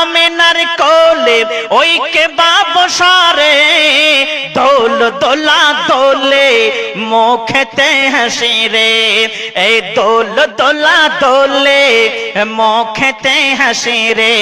আমেনার কোলে ওই কে বাবসারে দোল দোলা দোলে মুখেতে হাসি রে। এই দোল দোলা দোলে মুখেতে হাসি রে।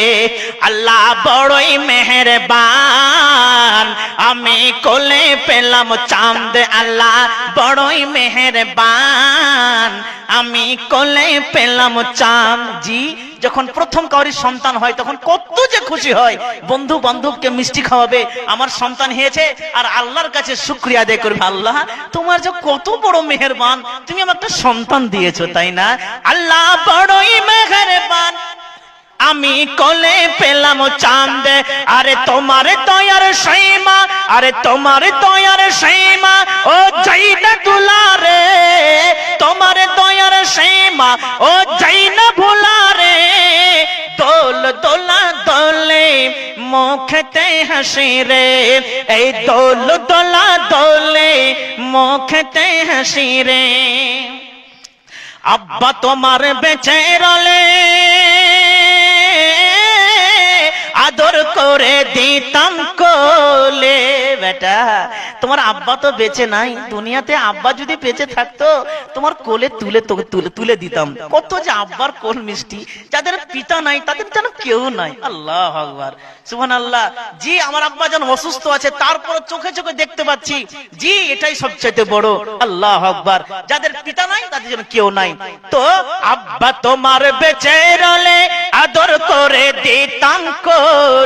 আল্লাহ বড়ই মেহেরবান, আমি কোলে পেলাম চাঁদ। আল্লাহ বড়ই মেহেরবান, আমি কোলে পেলাম চাঁদ। জি যখন প্রথম কাউরির সন্তান হয়, তখন কত যে খুশি হয়। বন্ধু বান্ধবকে মিষ্টি খাওয়াবে, আমার সন্তান হয়েছে, আর আল্লাহর কাছে শুক্রিয়া আদায় করবে। আল্লাহ, তোমার যে কত বড় মেহেরবান, তুমি আমার একটা সন্তান দিয়েছ, তাই না? আল্লাহ বড়ই মেহেরবান। আমি কলে পেলাম চাঁদ, আরে তোমার দয়ার সীমা, আরে তোমার দয়ার সীমা, ও যাইনা দুলারে তোমার দয়ার সীমা, ও যাইনা ভুলারে দোল দোলা দোলে মুখতে হাসি রে, এই দোল দোলা দোলে মুখতে হাসি রে। আব্বা তোমার বেঁচে রলে আদর করে দিতাম কোলে, বেটা। তোমার আব্বা তো বেঁচে নাই। দুনিয়াতে আব্বা যদি বেঁচে থাকতো, তোমার কোলে তুলে তুলে তুলে দিতাম। কত যে আব্বার কোল মিষ্টি। যাদের পিতা নাই, তাদের যেন কেউ নাই। আল্লাহ আকবার। সুবহান আল্লাহ জি, আমার আব্বা যেন অসুস্থ আছে তারপর চোখে চোখে দেখতে পাচ্ছি। জি, এটাই সবচাইতে বড়। আল্লাহ আকবার। যাদের পিতা নাই, তাদের যেন কেউ নাই। তো আব্বা তোমার বেঁচে রলে আদর করে দিতাম কোলে।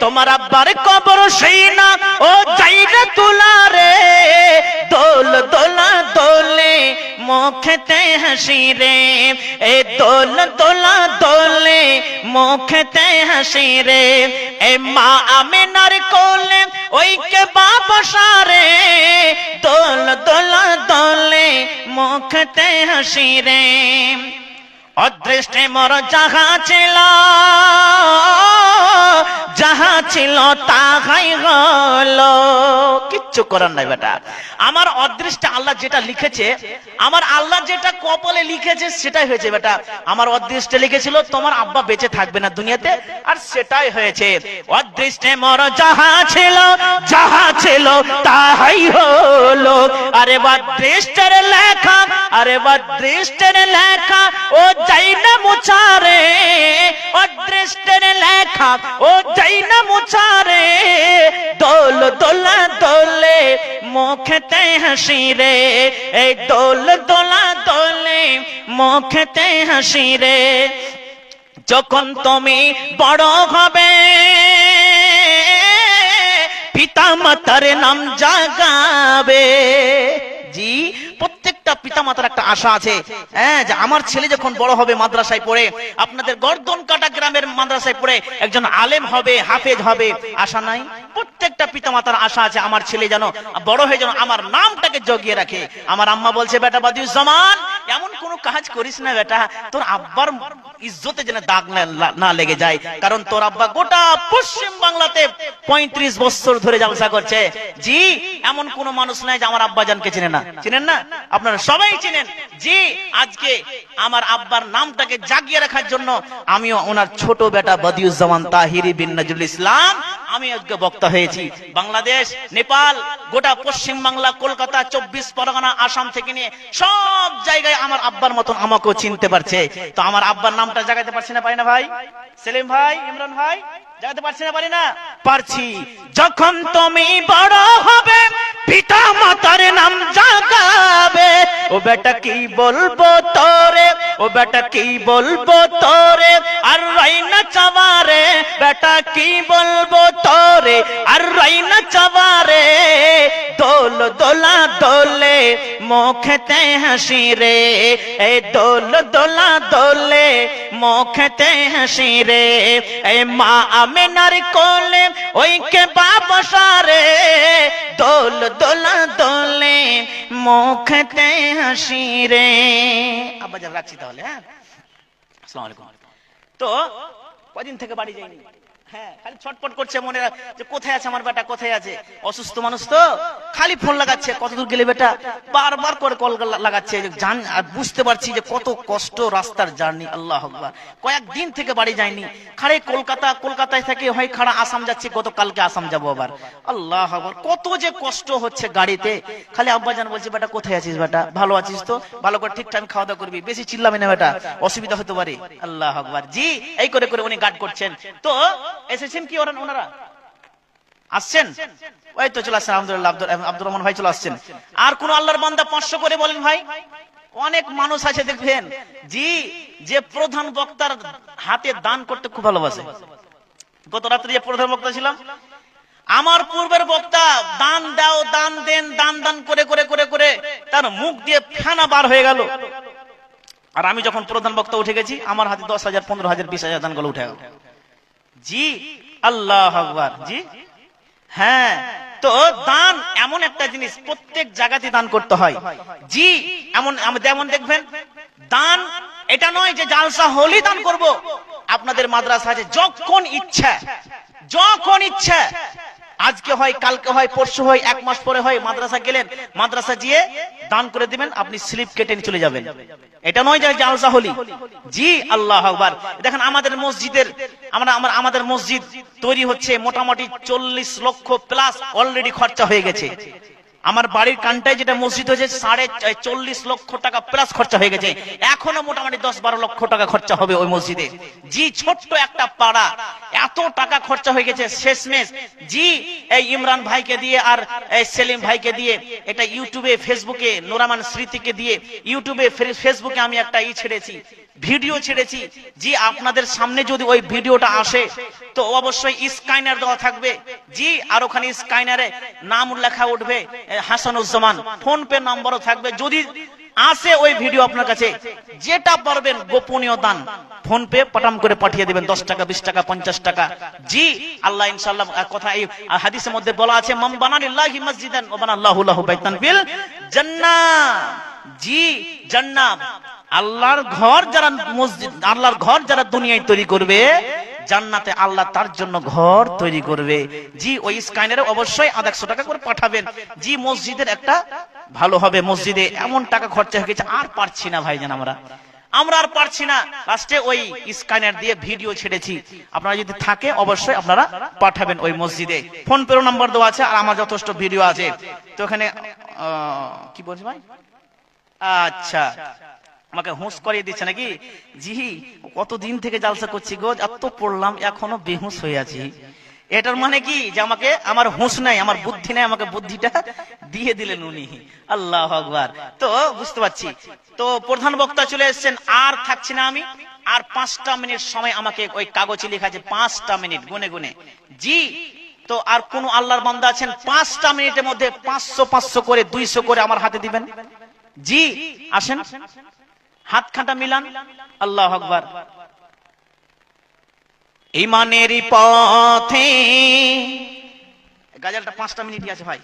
তোমার আব্বার কবর সেই না। ও যাইবে তুলারে দোল দোলা দোলে, মুখতে হাসি রে। এ দোল দোলা দোলে, মুখতে হাসি রে। এ মা আমিনার কোলে, ওই কে বাবা সারে। দোল দোলা দোলে, মুখতে হাসি রে। অদৃষ্টে মর যাহা ছিল। যাহা ছিল তাহাই কিচ্ছু করার নাই বেটা। আমার অদৃষ্টে আল্লাহ যেটা লিখেছে, আমার আল্লাহ যেটা কপালে লিখেছে, সেটাই হয়েছে বেটা। আমার অদৃষ্টে লিখেছিল, তোমার আব্বা বেঁচে থাকবে না দুনিয়াতে, আর সেটাই হয়েছে। অদৃষ্টে মর, যাহা ছিল যাহা ছিল, তাহাই হলো। আরে বা দৃষ্টের লেখা, আরে বা দৃষ্টের লেখা, ও যাই না মুছারে, ও অদৃষ্টের লেখা, ও যাই না মুচারে দোল দোলা দোলে মুখতে হাসি রে, এই দোল দোলা দোলে মুখতে হাসি রে। যখন তুমি বড় হবে পিতা মাতার নাম জাগাবে একটা আশা আছে। হ্যাঁ যে আমার ছেলে যখন বড় হবে মাদ্রাসায় পড়ে, আপনাদের গর্দন কাটা গ্রামের মাদ্রাসায় পড়ে একজন আলেম হবে, হাফেজ হবে, আশা নাই? প্রত্যেকটা পিতা মাতার আশা আছে, আমার ছেলে যেন বড় হয়ে যেন আমার নামটাকে জগিয়ে রাখে। আমার আম্মা বলছে, বেটা বাদিউজ্জামান এমন কোন কাজ করিস না বেটা, তোর আব্বার ইজ্জতে যেন দাগ না- লেগে যায়। কারণ তোর আব্বা গোটা পশ্চিম বাংলাতে পঁয়ত্রিশ বছর ধরে জালসা করছে। জি, এমন কোন মানুষ নাই যে আমার আব্বা জানকে চিনে না। চিনেন না? আপনারা সবাই চিনেন। জি, আজকে আমার আব্বার নামটাকে জাগিয়ে রাখার জন্য আমিও ওনার ছোট বেটা বদিউজ্জামান তাহিরি বিন নজরুল ইসলাম আমি আজকে বক্তা হয়েছি। বাংলাদেশ, নেপাল, গোটা পশ্চিম বাংলা, কলকাতা, চব্বিশ পরগনা, আসাম থেকে নিয়ে সব জায়গায় আমার আব্বার মতন আমাকেও চিনতে পারছে। তো আমার আব্বার নামটা জাগাতে পারছি না পারি না ভাই? সেলিম ভাই, ইমরান ভাই জাগাতে পারছি না পারি না? পারছি। যখন তুমি বড় হবে পিতা মাতার নাম জাগাবে। ও বেটা কি বলব তোরে? ও বেটা কি বলব তোরে? আর রাইনা চাবারে বেটা কি বলব তোরে? আর রাইনা চাবারে দোল দোলা দোলে, মুখতে হাসি রে। এ দোল দোলা দোলে, মুখতে হাসি রে। এ মা আমিনার কোলে ওই কে বাবা সারে। দোল দোলা দোলে, মুখতে হাসি রে। যান রাখছি তাহলে হ্যাঁ? আসসালামু আলাইকুম। তো কদিন থেকে বাড়ি যাইনি। হ্যাঁ খালি ছটপট করছে মনে যে কোথায় আছে আমার বেটা, কোথায় আছে? অসুস্থ মানুষ তো। খালি ফোন লাগাচ্ছে কত গেলে বেটা? বারবার করে কল লাগাচ্ছে। জান, আর বুঝতে পারছি যে কত কষ্ট রাস্তার জার্নি, আল্লাহ আকবার। কয়েকদিন থেকে বাড়ি যায়নি খাড়ে কলকাতা, কলকাতায় থেকে হয় খাড়া আসাম যাচ্ছি, গতকালকে আসাম যাব আবার। আল্লাহ আকবার, কত যে কষ্ট হচ্ছে গাড়িতে। খালি আব্বাজান বলছে, বেটা, কোথায় আছিস বেটা? ভালো আছিস তো? ভালো করে ঠিক টাইম খাওয়া দাওয়া করবি। বেশি চিল্লাবি না বেটা। অসুবিধা হতে পারে। আল্লাহ আকবার। জি, এই করে করে উনি গার্ড করছেন। তো এসেছেন কি ওরা ওনারা? আসছেন? ওই তো চলে আসছেন, আলহামদুলিল্লাহ, আব্দুর রহমান ভাই চলে আসছেন। আর কোন আল্লাহর বান্দা পাঁচশো করে বলেন ভাই? অনেক মানুষ আছে, দেখবেন। জি, যে প্রধান বক্তার হাতে দান করতে খুব ভালোবাসে। গত রাত্রে যে প্রধান বক্তা ছিলাম, আমার পূর্বের বক্তা দান দাও, দান দেন, দান দান করে করে করে করে তার মুখ দিয়ে ফেনা বার হয়ে গেল। আর আমি যখন প্রধান বক্তা উঠে গেছি, আমার হাতে দশ হাজার, পনেরো হাজার, বিশ হাজার দান দানগুলো উঠে গেল। জি, আল্লাহ আকবার, জি। হ্যাঁ তো দান এমন একটা জিনিস, প্রত্যেক জায়গাতে দান করতে হয়। জি, এমন যেমন দেখবেন, দান এটা নয় যে জালসা হলি দান করব। আপনাদের মাদ্রাসা আছে, যখন ইচ্ছা যখন ইচ্ছা আজকে হয়, কালকে হয়, পরশু হয়, এক মাস পরে হয়, মাদ্রাসা গেলেন, মাদ্রাসা গিয়ে দান করে দিবেন, আপনি স্লিপ কেটে চলে যাবেন। এটা নয় যে জালসা হলি জি, আল্লাহ আকবার। দেখেন আমাদের মসজিদের, আমরা, আমার, আমাদের মসজিদ তৈরি হচ্ছে মোটামুটি চল্লিশ লক্ষ প্লাস অলরেডি খরচা হয়ে গেছে। আমার বাড়ির কানটায় যেটা মসজিদ হয়েছে, সাড়ে চল্লিশ লক্ষ টাকা প্লাস খরচা হয়ে গেছে। এখনও মোটামুটি দশ বারো লক্ষ টাকা খরচা হবে ওই মসজিদে। জি, ছোট্ট একটা পাড়া। এত টাকা খরচা হয়ে গেছে, শেষমেশ। জি, এই ইমরান ভাইকে দিয়ে আর সেলিম ভাইকে দিয়ে, এটা ইউটিউবে, ফেসবুকে, নোরামান স্মৃতিকে দিয়ে, ইউটিউবে ফেসবুকে আমি একটা ই ছেড়েছি, ভিডিও ছেড়েছি। জি, আপনাদের সামনে যদি ওই ভিডিওটা আসে, তো অবশ্যই স্কাইনার দেওয়া থাকবে। জি, আর ওখানে স্কাইনারে নাম লেখা উঠবে হাসানুজ্জামান, ফোন পে নম্বরও থাকবে। যদি আসে ওই ভিডিও আপনার কাছে, যেটা পারবেন গোপনীয় দান। ফোন পে পাঠাম করে পাঠিয়ে দিবেন, দশ টাকা, বিশ টাকা, পঞ্চাশ টাকা। জি, আল্লাহ ইনশাল্লাহ কথা এই হাদিসের মধ্যে বলা আছে মাম বানালিল্লাহি মসজিদান বানাল্লাহু লাহু বাইতান ফিল জান্নাহ জি জান্নাহ আল্লাহর ঘর যারা মসজিদ, আল্লাহর ঘর যারা দুনিয়ায় তৈরি করবে জান্নাতে আল্লাহ তার জন্য ঘর তৈরি করবে। জি, ওই স্কাইনারে অবশ্যই আধ একশো টাকা করে পাঠাবেন। জি, মসজিদের একটা ভালো হবে মসজিদে। এমন টাকা খরচা হয়ে গেছে, আর পারছি না ভাইজান আমরা। আমরা আর পারছি না। লাস্টে ওই স্ক্যানার দিয়ে ভিডিও ছেড়েছি। আপনারা যদি থাকে, অবশ্যই আপনারা পাঠাবেন ওই মসজিদে। ফোন পেরো নাম্বার দেওয়া আছে, আর আমার যথেষ্ট ভিডিও আছে। তো এখানে কি বলছি ভাই? আচ্ছা। আমাকে হুঁশ করিয়ে দিচ্ছে নাকি? জি কতদিন থেকে জালসা করছি গো, এত পড়লাম, এখনও বেহুশ হয়ে আছি। এটার মানে কি? যে আমাকে আমার হুঁশ নাই, আমার বুদ্ধি নাই, আমাকে বুদ্ধিটা দিয়ে দিলেন উনি। আল্লাহ আকবার। তো, বুঝতে পারছি। তো প্রধান বক্তা চলে এসেছেন, আর থাকছি না আমি, আর পাঁচটা মিনিট সময় আমাকে ওই কাগজে লেখা আছে, পাঁচটা মিনিট, গুনে গুনে। জি, তো আর কোন আল্লাহর বান্দা আছেন, পাঁচটা মিনিটের মধ্যে পাঁচশো পাঁচশো করে, দুইশো করে আমার হাতে দিবেন? জি, আসেন। হাত খাটা মিলান। আল্লাহ আকবার। ইমানের পথে গাজালটা পাঁচটা মিনিটই আছে ভাই।